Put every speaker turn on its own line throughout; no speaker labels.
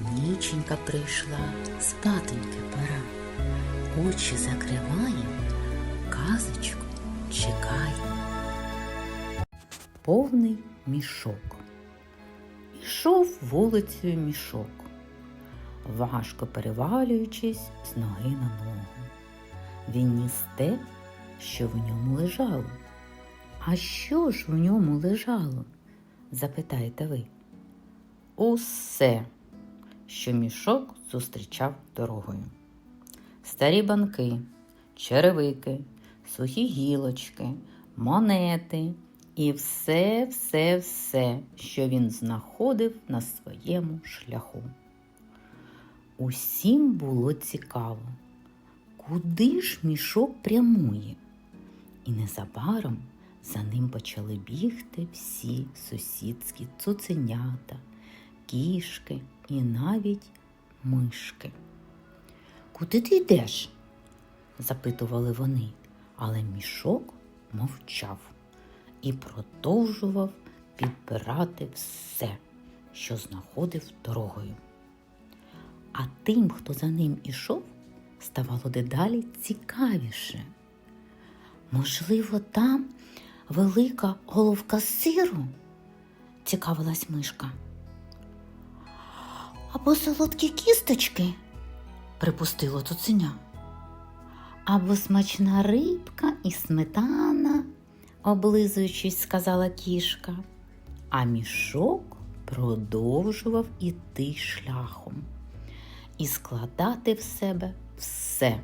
Ніченька прийшла, спатоньки пора. Очі закриває, казочку чекає. Повний мішок. Ішов вулицею мішок, важко перевалюючись з ноги на ногу. Він ніс те, що в ньому лежало. А що ж в ньому лежало? запитаєте ви. Усе, що мішок зустрічав дорогою. Старі банки, черевики, сухі гілочки, монети і все, все, все, що він знаходив на своєму шляху. Усім було цікаво, куди ж мішок прямує. І незабаром за ним почали бігти всі сусідські цуценята, кішки і навіть мишки. Куди ти йдеш? запитували вони, але мішок мовчав і продовжував підбирати все, що знаходив дорогою. А тим, хто за ним ішов, ставало дедалі цікавіше. Можливо, там велика головка сиру? цікавилась мишка. Або солодкі кісточки, припустило цуценя. Або смачна рибка і сметана, облизуючись, сказала кішка. А мішок продовжував іти шляхом і складати в себе все,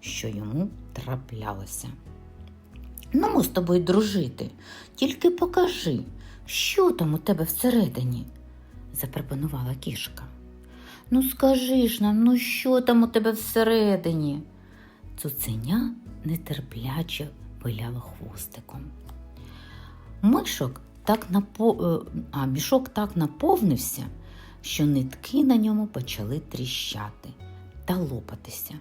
що йому траплялося. Ну, ми з тобою дружити, тільки покажи, що там у тебе всередині, запропонувала кішка. Ну, скажи ж нам, ну що там у тебе всередині? Цуценя нетерпляче виляло хвостиком. Мишок так напо... е, а мішок так наповнився, що нитки на ньому почали тріщати та лопатися.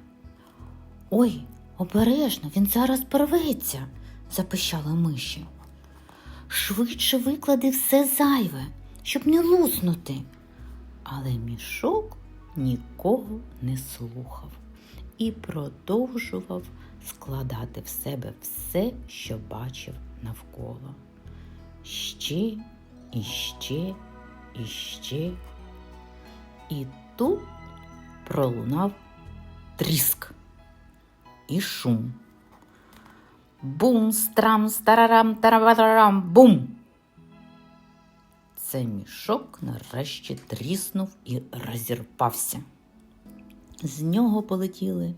Ой, обережно, він зараз порветься, запищали миші. Швидше виклади все зайве, щоб не луснути. Але мішок нікого не слухав і продовжував складати в себе все, що бачив навколо. Ще і ще і ще. І тут пролунав тріск і шум. Бум, страм, старарам, тараварарам, бум. Цей мішок нарешті тріснув і розірвався. З нього полетіли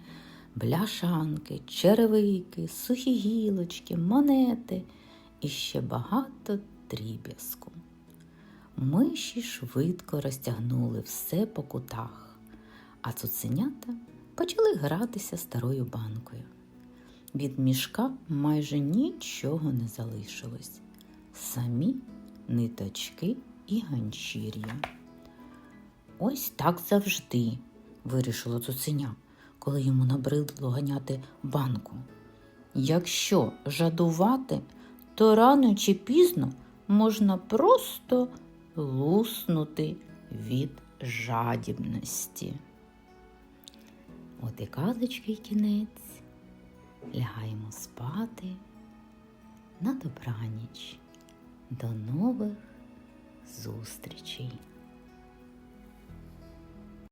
бляшанки, черевики, сухі гілочки, монети і ще багато дріб'язку. Миші швидко розтягнули все по кутах, а цуценята почали гратися старою банкою. Від мішка майже нічого не залишилось. Самі ниточки і ганчір'я. Ось так завжди, вирішило цуценя, коли йому набридло ганяти банку. Якщо жадувати, то рано чи пізно можна просто луснути від жадібності. От і казочки кінець. Лягаємо спати на добраніч. До нових зустрічей!